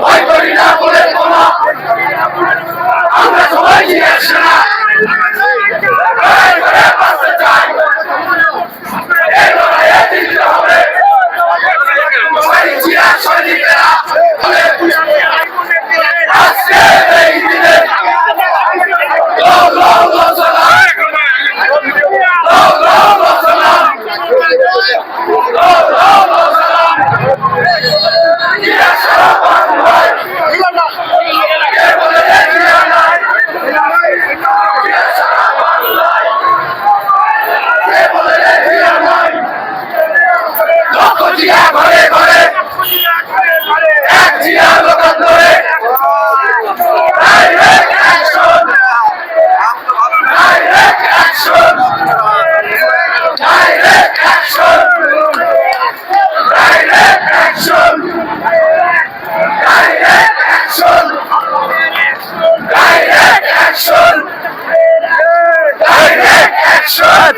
Like Direct action!